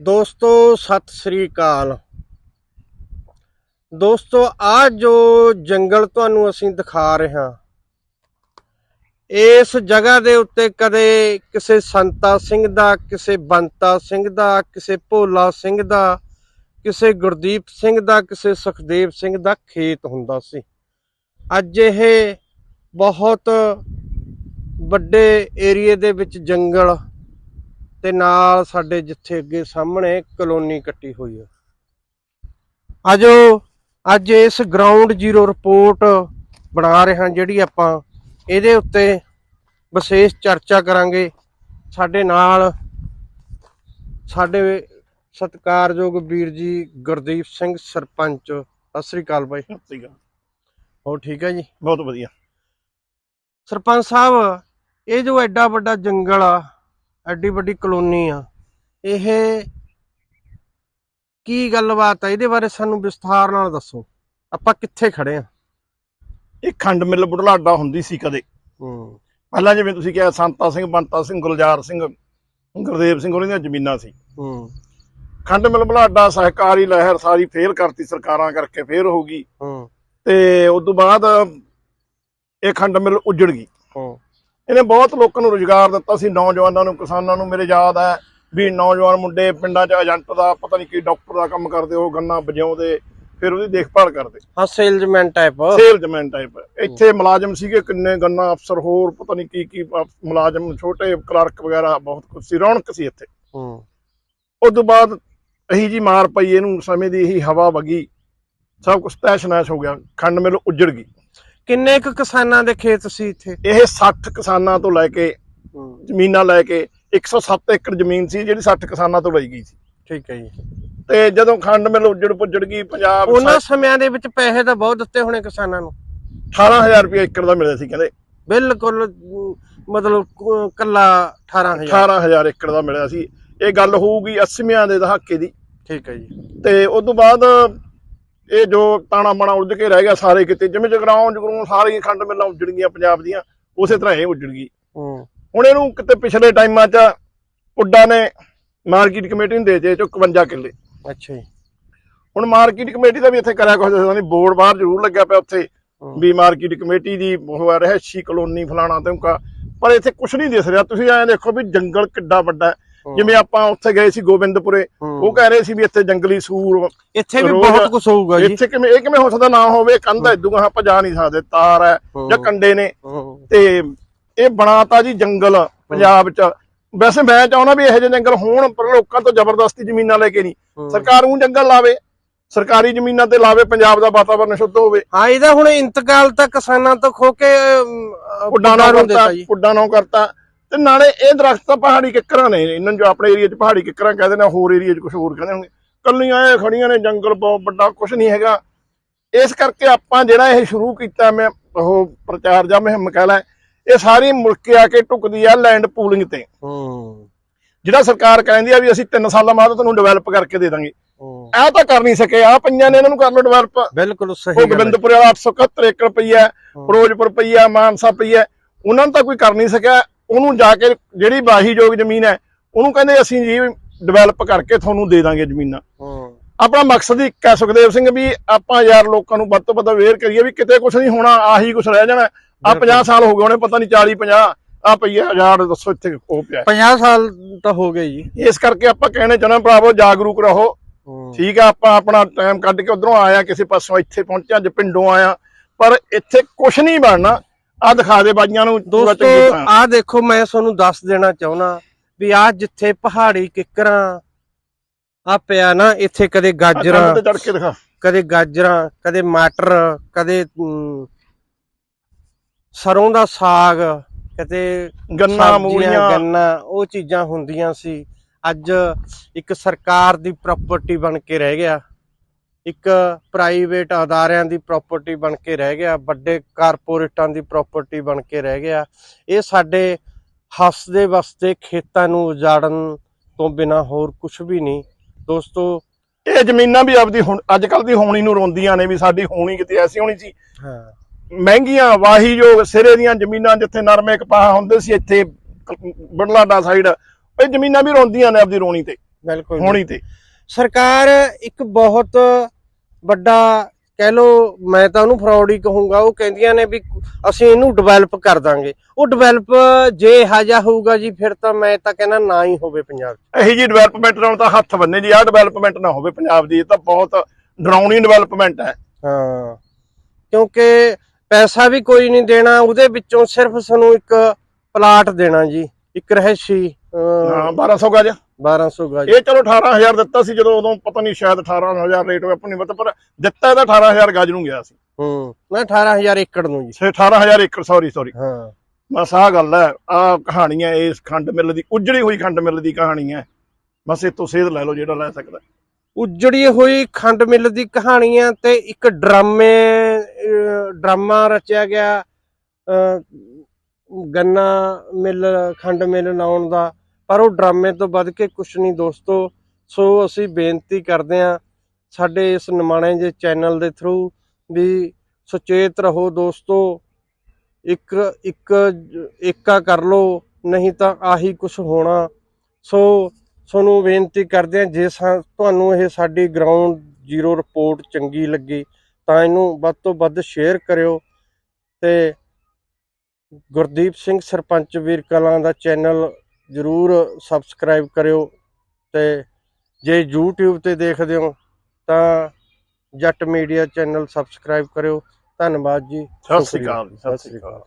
ਦੋਸਤੋ, ਸਤਿ ਸ੍ਰੀ ਅਕਾਲ। ਦੋਸਤੋ ਆ ਜੋ ਜੰਗਲ ਤੁਹਾਨੂੰ ਅਸੀਂ ਦਿਖਾ ਰਹੇ ਹਾਂ, ਇਸ ਜਗ੍ਹਾ ਦੇ ਉੱਤੇ ਕਦੇ ਕਿਸੇ ਸੰਤਾ ਸਿੰਘ ਦਾ, ਕਿਸੇ ਬੰਤਾ ਸਿੰਘ ਦਾ, ਕਿਸੇ ਭੋਲਾ ਸਿੰਘ ਦਾ, ਕਿਸੇ ਗੁਰਦੀਪ ਸਿੰਘ ਦਾ, ਕਿਸੇ ਸੁਖਦੇਵ ਸਿੰਘ ਦਾ ਖੇਤ ਹੁੰਦਾ ਸੀ। ਅੱਜ ਇਹ ਬਹੁਤ ਵੱਡੇ ਏਰੀਏ ਦੇ ਵਿੱਚ ਜੰਗਲ ਤੇ ਨਾਲ ਸਾਡੇ ਜਿੱਥੇ ਅੱਗੇ ਸਾਹਮਣੇ ਕਲੋਨੀ ਕੱਟੀ ਹੋਈ ਹੈ ਆਜੋ ਅੱਜ ਇਸ ਗਰਾਊਂਡ ਜ਼ੀਰੋ ਰਿਪੋਰਟ ਬਣਾ ਰਹੇ ਹਾਂ ਜਿਹੜੀ ਆਪਾਂ। ਇਹਦੇ ਉੱਤੇ ਵਿਸ਼ੇਸ਼ ਚਰਚਾ ਕਰਾਂਗੇ। ਸਾਡੇ ਨਾਲ ਸਾਡੇ ਸਤਿਕਾਰਯੋਗ ਵੀਰ ਜੀ ਗੁਰਦੀਪ ਸਿੰਘ ਸਰਪੰਚ। ਸਤਿ ਸ੍ਰੀ ਅਕਾਲ ਬਾਈ। ਸੀਗਾ ਹੋਰ ਠੀਕ ਹੈ ਜੀ? ਬਹੁਤ ਵਧੀਆ। ਸਰਪੰਚ ਸਾਹਿਬ ਇਹ ਜੋ ਐਡਾ ਵੱਡਾ ਜੰਗਲ ਆ ਐਡੀ ਵੱਡੀ ਕਲੋਨੀ ਆ। ਇਹ ਕੀ ਗੱਲਬਾਤ ਆ? ਇਹਦੇ ਬਾਰੇ ਸਾਨੂੰ ਵਿਸਥਾਰ ਨਾਲ ਦੱਸੋ। ਆਪਾਂ ਕਿੱਥੇ ਖੜੇ ਆ? ਇਹ ਖੰਡ ਮਿੱਲ ਬੁਢਲਾਡਾ ਹੁੰਦੀ ਸੀ ਕਦੇ। ਹੂੰ। ਪਹਿਲਾਂ ਜਿਵੇਂ ਤੁਸੀਂ ਕਿਹਾ ਸੰਤਾ ਸਿੰਘ ਬੰਤਾ ਸਿੰਘ ਗੁਲਜ਼ਾਰ ਸਿੰਘ ਗੁਰਦੇਵ ਸਿੰਘ ਉਹਨਾਂ ਦੀਆਂ ਜ਼ਮੀਨਾਂ ਸੀ। ਹੂੰ। ਖੰਡ ਮਿੱਲ ਬੁਢਲਾਡਾ ਸਹਿਕਾਰੀ ਲਹਿਰ ਸਾਰੀ ਫੇਲ ਕਰਤੀ ਸਰਕਾਰਾਂ ਕਰਕੇ ਫੇਰ ਹੋ ਗਈ। ਹੂੰ। ਤੇ ਉਸ ਤੋਂ ਬਾਅਦ ਇਹ ਖੰਡ ਮਿੱਲ ਉੱਜੜ ਗਈ। ਹੂੰ। ਇਹਨੇ ਬਹੁਤ ਲੋਕਾਂ ਨੂੰ ਰੁਜ਼ਗਾਰ ਦਿੱਤਾ ਸੀ ਨੌਜਵਾਨਾਂ ਨੂੰ ਕਿਸਾਨਾਂ ਨੂੰ। ਮੇਰੇ ਯਾਦ ਹੈ ਵੀ ਨੌਜਵਾਨ ਮੁੰਡੇ ਪਿੰਡਾਂ 'ਚ ਏਜੰਟ ਦਾ ਪਤਾ ਨਹੀਂ ਕੀ ਡਾਕਟਰ ਦਾ ਕੰਮ ਕਰਦੇ ਉਹ ਗੰਨਾ ਵਜਾਉਂਦੇ ਫਿਰ ਉਹਦੀ ਦੇਖਭਾਲ ਕਰਦੇ। ਹਾਂ ਸੇਲਜ਼ਮੈਨ ਟਾਈਪ ਸੇਲਜ਼ਮੈਨ ਟਾਈਪ ਇੱਥੇ ਮੁਲਾਜ਼ਮ ਸੀਗੇ ਕਿੰਨੇ ਗੰਨਾ ਅਫਸਰ ਹੋਰ ਪਤਾ ਨਹੀਂ ਕੀ ਕੀ ਮੁਲਾਜ਼ਮ ਛੋਟੇ ਕਲਰਕ ਵਗੈਰਾ ਬਹੁਤ ਕੁਝ ਸੀ ਰੌਣਕ ਸੀ ਇੱਥੇ। ਹੂੰ। ਉਸ ਤੋਂ ਬਾਅਦ ਅਹੀ ਜੀ ਮਾਰ ਪਈ ਇਹਨੂੰ ਸਮੇਂ ਦੀ ਇਹੀ ਹਵਾ ਵਗੀ ਸਭ ਕੁਝ ਤੈਸ਼ ਨੈਸ਼ ਹੋ ਗਿਆ ਖੰਡ ਮਿਲ ਉੱਜੜ ਗਈ। ਕਿੰਨੇ ਕੁ ਕਿਸਾਨਾਂ ਦੇ ਖੇਤ ਸੀ ਇੱਥੇ? ਇਹ 60 ਕਿਸਾਨਾਂ ਤੋਂ ਲੈ ਕੇ ਜ਼ਮੀਨਾਂ ਲੈ ਕੇ 107 ਏਕੜ ਜ਼ਮੀਨ ਸੀ ਜਿਹੜੀ 60 ਕਿਸਾਨਾਂ ਤੋਂ ਲਈ ਗਈ ਸੀ। ਠੀਕ ਹੈ ਜੀ। ਤੇ ਜਦੋਂ ਖੰਡ ਮਿਲ ਉੱਜੜ ਪੁੱਜੜ ਗਈ ਪੰਜਾਬ ਉਹਨਾਂ ਸਮਿਆਂ ਦੇ ਵਿੱਚ ਪੈਸੇ ਤਾਂ ਬਹੁਤ ਦਿੱਤੇ ਹੋਣੇ ਕਿਸਾਨਾਂ ਨੂੰ। 18000 ਰੁਪਏ ਏਕੜ ਦਾ ਮਿਲਿਆ ਸੀ ਕਹਿੰਦੇ। ਬਿਲਕੁਲ ਮਤਲਬ ਕੱਲਾ 18000 18000 ਏਕੜ ਦਾ ਮਿਲਿਆ ਸੀ। ਇਹ ਗੱਲ ਹੋਊਗੀ 80ਵਿਆਂ ਦੇ ਦਹਾਕੇ ਦੀ। ਠੀਕ ਹੈ ਜੀ। ਤੇ ਉਸ ਤੋਂ ਬਾਅਦ ਇਹ ਜੋ ਤਾਣਾ ਬਾਣਾ ਉਲਝ ਕੇ ਰਹਿ ਗਿਆ ਸਾਰੇ ਕਿਤੇ ਜਿਵੇਂ ਜਗਰਾਉਂ ਜਗਰੂੰ ਸਾਰੀਆਂ ਖੰਡ ਮਿੱਲਾਂ ਉੱਜੜ ਗਈਆਂ ਪੰਜਾਬ ਦੀਆਂ ਉਸੇ ਤਰ੍ਹਾਂ ਇਹ ਉੱਜੜ ਗਈ। ਹੁਣ ਇਹਨੂੰ ਕਿਤੇ ਪਿਛਲੇ ਟਾਈਮਾਂ 'ਚ ਪੁੱਡਾ ਨੇ ਮਾਰਕੀਟ ਕਮੇਟੀ ਨੂੰ ਦੇ ਦਿੱਤੇ ਚੋ 51 ਕਿੱਲੇ। ਅੱਛਾ ਜੀ। ਹੁਣ ਮਾਰਕੀਟ ਕਮੇਟੀ ਦਾ ਵੀ ਇੱਥੇ ਕਰਿਆ ਕੁਝ ਨਹੀਂ ਬੋਰਡ ਬਾਹਰ ਜ਼ਰੂਰ ਲੱਗਿਆ ਪਿਆ ਉੱਥੇ। ਵੀ ਮਾਰਕੀਟ ਕਮੇਟੀ ਦੀ ਉਹ ਰਹਿਸ਼ੀ ਕਲੋਨੀ ਫਲਾਣਾ ਧਮਕਾ ਪਰ ਇੱਥੇ ਕੁਝ ਨਹੀਂ ਦਿਸ ਰਿਹਾ। ਤੁਸੀਂ ਐਂ ਦੇਖੋ ਵੀ ਜੰਗਲ ਕਿੱਡਾ ਵੱਡਾ ਹੂੰ। ਜਿਵੇਂ ਆਪਾਂ ਉੱਥੇ ਗਏ ਸੀ ਗੋਬਿੰਦਪੁਰੇ। ਉਹ ਕਹਿ ਰਹੇ ਸੀ ਵੀ ਇੱਥੇ ਜੰਗਲੀ ਸੂਰ ਇੱਥੇ ਵੀ ਬਹੁਤ ਕੁਝ ਹੋਊਗਾ ਜੀ। ਇੱਥੇ ਕਿਵੇਂ ਇਹ ਕਿਵੇਂ ਹੋ ਸਕਦਾ ਨਾ ਹੋਵੇ? ਕੰਧ ਇਦੋਂ ਆਪਾਂ ਜਾ ਨਹੀਂ ਸਕਦੇ। ਤਾਰ ਹੈ। ਜਾਂ ਕੰਡੇ ਨੇ। ਤੇ ਇਹ ਬਣਾਤਾ ਜੀ ਜੰਗਲ ਪੰਜਾਬ ਚ। ਵੈਸੇ ਮੈਂ ਚਾਹੁੰਦਾ ਵੀ ਇਹੋ ਜਿਹੇ ਜੰਗਲ ਹੋਣ ਪਰ ਲੋਕਾਂ ਤੋਂ ਜ਼ਬਰਦਸਤੀ ਜ਼ਮੀਨਾਂ ਲੈ ਕੇ ਨਹੀਂ। ਸਰਕਾਰ ਨੂੰ ਜੰਗਲ ਲਾਵੇ। ਸਰਕਾਰੀ ਜ਼ਮੀਨਾਂ ਤੇ ਲਾਵੇ ਪੰਜਾਬ ਦਾ ਵਾਤਾਵਰਨ ਸ਼ੁੱਧ ਹੋਵੇ। ਹਾਂ ਇਹਦਾ ਹੁਣ ਇੰਤਕਾਲ ਤਾਂ ਕਿਸਾਨਾਂ ਤੋਂ ਖੋ ਕੇ ਪੁੱਡਾ ਨੌ ਕਰਤਾ ਪੁੱਡਾ ਨੌ ਕਰਤਾ। ਤੇ ਨਾਲੇ ਇਹ ਦਰਖਤ ਤਾਂ ਪਹਾੜੀ ਕਿੱਕਰਾਂ ਨੇ ਇਹਨਾਂ ਜੋ ਆਪਣੇ ਏਰੀਆ 'ਚ ਪਹਾੜੀ ਕਿੱਕਰਾਂ ਕਹਿੰਦੇ ਨੇ ਹੋਰ ਏਰੀਆ 'ਚ ਕੁਝ ਹੋਰ ਕਹਿੰਦੇ ਹੋਣਗੇ ਕੱਲੀਆਂ ਇਹ ਖੜੀਆਂ ਨੇ ਜੰਗਲ ਬਹੁਤ ਵੱਡਾ ਕੁਝ ਨਹੀਂ ਹੈਗਾ। ਇਸ ਕਰਕੇ ਆਪਾਂ ਜਿਹੜਾ ਇਹ ਸ਼ੁਰੂ ਕੀਤਾ ਮੈਂ ਉਹ ਪ੍ਰਚਾਰ ਜਾਂ ਮੁਹਿੰਮ ਕਹਿ ਲੈ ਇਹ ਸਾਰੀ ਮੁਲਕ ਆ ਕੇ ਟੁਕਦੀ ਆ ਲੈਂਡ ਪੂਲਿੰਗ ਤੇ। ਹੂੰ। ਜਿਹੜਾ ਸਰਕਾਰ ਕਹਿੰਦੀ ਆ ਵੀ ਅਸੀਂ 3 ਸਾਲਾਂ ਬਾਅਦ ਤੁਹਾਨੂੰ ਡਿਵੈਲਪ ਕਰਕੇ ਦੇ ਦਾਂਗੇ। ਹੂੰ। ਇਹ ਤਾਂ ਕਰ ਨਹੀਂ ਸਕੇ ਆ ਪੰਜਾਂ ਨੇ ਇਹਨਾਂ ਨੂੰ ਕਰ ਲਓ ਡਿਵੈਲਪ ਬਿਲਕੁਲ ਸਹੀ ਉਹ ਹੈ। ਗੋਬਿੰਦਪੁਰੇ ਵਾਲਾ 871 ਏਕੜ ਪਈਆ ਫਿਰੋਜ਼ਪੁਰ ਪਈਆ ਮਾਨਸਾ ਪਈਆ ਉਹਨਾਂ ਨੂੰ ਤਾਂ ਕੋਈ ਕਰ ਨਹੀਂ ਸਕਿਆ। ਉਹਨੂੰ ਜਾ ਕੇ ਜਿਹੜੀ ਵਾਹੀਯੋਗ ਜ਼ਮੀਨ ਹੈ ਉਹਨੂੰ ਕਹਿੰਦੇ ਅਸੀਂ ਜੀ ਡਿਵੈਲਪ ਕਰਕੇ ਤੁਹਾਨੂੰ ਦੇ ਦਾਂਗੇ ਜ਼ਮੀਨਾਂ। ਹੂੰ। ਆਪਣਾ ਮਕਸਦ ਹੈ ਸੁਖਦੇਵ ਸਿੰਘ ਵੀ ਆਪਾਂ ਯਾਰ ਲੋਕਾਂ ਨੂੰ ਵੱਧ ਤੋਂ ਵੱਧ ਅਵੇਅਰ ਕਰੀਏ ਵੀ ਕਿਤੇ ਕੁਝ ਨਹੀਂ ਹੋਣਾ ਆਹੀ ਕੁਝ ਰਹਿ ਜਾਣਾ। ਆ 50 ਸਾਲ ਹੋ ਗਏ ਉਹਨੇ ਪਤਾ ਨਹੀਂ 40 50 ਆ ਪਈਆ ਹਜ਼ਾਰ ਦੱਸੋ ਇੱਥੇ ਉਹ ਪਿਆ 50 ਸਾਲ ਤਾਂ ਹੋ ਗਏ ਜੀ। ਇਸ ਕਰਕੇ ਆਪਾਂ ਕਹਿਣੇ ਚਾਹੁੰਦੇ ਭਰਾਵੋ ਜਾਗਰੂਕ ਰਹੋ। ਹੂੰ। ਠੀਕ ਆ ਆਪਾਂ ਆਪਣਾ ਟਾਈਮ ਕੱਢ ਕੇ ਉਧਰੋਂ ਆਇਆ ਕਿਸੇ ਪਾਸੋਂ ਇੱਥੇ ਪਹੁੰਚਿਆ ਪਿੰਡੋਂ ਆਇਆ। ਪਰ ਇੱਥੇ ਕੁਝ ਨਹੀਂ ਬਣਨਾ। ਆ ਦਿਖਾ ਦੇ ਬਾਈਆਂ ਨੂੰ ਦੋਸਤੋ। ਆਹ ਦੇਖੋ ਮੈਂ ਤੁਹਾਨੂੰ ਦੱਸ ਦੇਣਾ ਚਾਹੁੰਦਾ ਵੀ ਆ ਜਿੱਥੇ ਪਹਾੜੀ ਕਿੱਕਰਾਂ ਆ ਪਿਆ ਨਾ ਇੱਥੇ ਕਦੇ ਗਾਜਰਾਂ ਕੰਧ ਤੇ ਚੜ ਕੇ ਦਿਖਾ। ਕਦੇ ਗਾਜਰਾਂ ਕਦੇ ਮਟਰ ਕਦੇ ਸਰੋਂ ਦਾ ਸਾਗ ਕਦੇ ਗੰਨਾ ਮੂਲੀਆਂ। ਗੰਨਾ ਉਹ ਚੀਜ਼ਾਂ ਹੁੰਦੀਆਂ ਸੀ। ਅੱਜ ਇੱਕ ਸਰਕਾਰ ਦੀ ਪ੍ਰਾਪਰਟੀ ਬਣ ਕੇ ਰਹਿ ਗਿਆ। ਇੱਕ ਪ੍ਰਾਈਵੇਟ ਅਦਾਰਿਆਂ ਦੀ ਪ੍ਰਾਪਰਟੀ ਬਣ ਕੇ ਰਹਿ ਗਿਆ ਵੱਡੇ ਕਾਰਪੋਰੇਟਾਂ ਦੀ ਪ੍ਰਾਪਰਟੀ ਬਣ ਕੇ ਰਹਿ ਗਿਆ। ਇਹ ਸਾਡੇ ਹੱਸਦੇ ਵਸਦੇ ਖੇਤਾਂ ਨੂੰ ਉਜਾੜਨ ਤੋਂ ਬਿਨਾ ਹੋਰ ਕੁਝ ਵੀ ਨਹੀਂ। ਦੋਸਤੋ ਇਹ ਜ਼ਮੀਨਾਂ ਵੀ ਆਪਦੀ ਹੁਣ ਅੱਜ ਕੱਲ ਦੀ ਹੋਣੀ ਨੂੰ ਰੋਂਦੀਆਂ ਨੇ ਵੀ ਸਾਡੀ ਹੋਣੀ ਕਿਤੇ ਐਸੀ ਹੋਣੀ ਸੀ। ਹਾਂ। ਮਹਿੰਗੀਆਂ ਵਾਹੀਯੋਗ ਸਿਰੇ ਦੀਆਂ ਜ਼ਮੀਨਾਂ ਜਿੱਥੇ ਨਰਮੇ ਕਪਾਹ ਹੁੰਦੇ ਸੀ ਇੱਥੇ ਬੜਲਾਡਾ ਸਾਈਡ ਇਹ ਜ਼ਮੀਨਾਂ ਵੀ ਰੋਂਦੀਆਂ ਨੇ ਆਪਦੀ ਰੋਣੀ ਤੇ ਬਿਲਕੁਲ। ਹੋਣੀ ਤੇ। ਸਰਕਾਰ ਇੱਕ ਬਹੁਤ ਵੱਡਾ ਕਹਿ ਲੋ ਮੈਂ ਤਾਂ ਉਹਨੂੰ ਫਰਾਡ ਹੀ ਕਹੂੰਗਾ ਉਹ ਕਹਿੰਦੀਆਂ ਨੇ ਵੀ ਅਸੀਂ ਇਹਨੂੰ ਡਿਵੈਲਪ ਕਰ ਦਾਂਗੇ। ਉਹ ਡਿਵੈਲਪ ਜੇ ਹਾਜਾ ਹੋਊਗਾ ਜੀ ਫਿਰ ਤਾਂ ਮੈਂ ਤਾਂ ਕਹਿੰਦਾ ਨਾ ਹੀ ਹੋਵੇ ਪੰਜਾਬ 'ਚ। ਇਹੀ ਜੀ ਡਿਵੈਲਪਮੈਂਟ ਨਾਲ ਤਾਂ ਹੱਥ ਬੰਨੇ ਜੀ ਆਹ ਡਿਵੈਲਪਮੈਂਟ ਨਾ ਹੋਵੇ ਪੰਜਾਬ ਦੀ ਇਹ ਤਾਂ ਬਹੁਤ ਡਰਾਉਣੀ ਡਿਵੈਲਪਮੈਂਟ ਹੈ। ਹਾਂ ਕਿਉਂਕਿ ਪੈਸਾ ਵੀ ਕੋਈ ਨਹੀਂ ਦੇਣਾ ਉਹਦੇ ਵਿੱਚੋਂ ਸਿਰਫ ਸਾਨੂੰ ਇੱਕ ਪਲਾਟ ਦੇਣਾ ਜੀ ਇੱਕ ਰਹਿਸ਼ੀ ਹਾਂ 1200 ਗਜ। 1200 ਗਜ ਇਹ ਚਲੋ 18000 ਦਿੱਤਾ ਸੀ ਜਦੋਂ ਉਦੋਂ ਪਤਾ ਨਹੀਂ ਸ਼ਾਇਦ 18000 ਰੇਟ ਹੋਇਆ ਆਪਾਂ ਨਹੀਂ ਪਤਾ ਪਰ ਦਿੱਤਾ ਇਹਦਾ 18000 ਗਜ ਨੂੰ ਗਿਆ ਸੀ। ਹੂੰ ਨਾ 18000 ਏਕੜ ਨੂੰ ਜੀ। ਸੇ 18000 ਏਕੜ ਸੌਰੀ ਸੌਰੀ ਹਾਂ। ਬਸ ਆਹ ਗੱਲ ਹੈ ਆਹ ਕਹਾਣੀ ਹੈ ਇਸ ਖੰਡ ਮਿੱਲ ਦੀ ਉਜੜੀ ਹੋਈ ਖੰਡ ਮਿੱਲ ਦੀ ਕਹਾਣੀ ਹੈ। ਬਸ ਇਹ ਤੋਂ ਸੇਧ ਲੈ ਲਓ ਜਿਹੜਾ ਲੈ ਸਕਦਾ। ਉਜੜੀ ਹੋਈ ਖੰਡ ਮਿੱਲ ਦੀ ਕਹਾਣੀਆਂ ਤੇ ਇੱਕ ਡਰਾਮੇ ਡਰਾਮਾ ਰਚਿਆ ਗਿਆ ਗੰਨਾ ਮਿੱਲ ਖੰਡ ਮਿੱਲ ਲਾਉਣ ਦਾ। ਪਰ ਉਹ ਡਰਾਮੇ ਤੋਂ ਵੱਧ ਕੇ ਕੁਝ ਨਹੀਂ ਦੋਸਤੋ। ਸੋ ਅਸੀਂ ਬੇਨਤੀ ਕਰਦੇ ਹਾਂ ਸਾਡੇ ਇਸ ਨਿਮਾਣੇ ਜੇ ਚੈਨਲ ਦੇ ਥਰੂ ਵੀ ਸੁਚੇਤ ਰਹੋ ਦੋਸਤੋ। ਇੱਕ ਇੱਕ, ਏਕਾ ਕਰ ਲੋ ਨਹੀਂ ਤਾਂ ਆਹੀ ਕੁਝ ਹੋਣਾ। ਸੋ ਤੁਹਾਨੂੰ ਬੇਨਤੀ ਕਰਦੇ ਹਾਂ, ਜੇ ਸਾ- ਤੁਹਾਨੂੰ ਇਹ ਸਾਡੀ ਗਰਾਊਂਡ ਜ਼ੀਰੋ ਰਿਪੋਰਟ ਚੰਗੀ ਲੱਗੀ, ਤਾਂ ਇਹਨੂੰ ਵੱਧ ਤੋਂ ਵੱਧ ਸ਼ੇਅਰ ਕਰਿਓ। ਤੇ ਗੁਰਦੀਪ ਸਿੰਘ ਸਰਪੰਚ ਵੀਰ ਕਲਾਂ ਦਾ ਚੈਨਲ ਜਰੂਰ ਸਬਸਕ੍ਰਾਈਬ ਕਰਿਓ ਤੇ ਜੇ YouTube ਤੇ ਦੇਖਦੇ ਹੋ ਤਾਂ ਜੱਟ ਮੀਡੀਆ ਚੈਨਲ ਸਬਸਕ੍ਰਾਈਬ ਕਰਿਓ। ਧੰਨਵਾਦ ਜੀ। ਸਤਿ ਸ੍ਰੀ ਅਕਾਲ ਸਤਿ ਸ੍ਰੀ ਅਕਾਲ।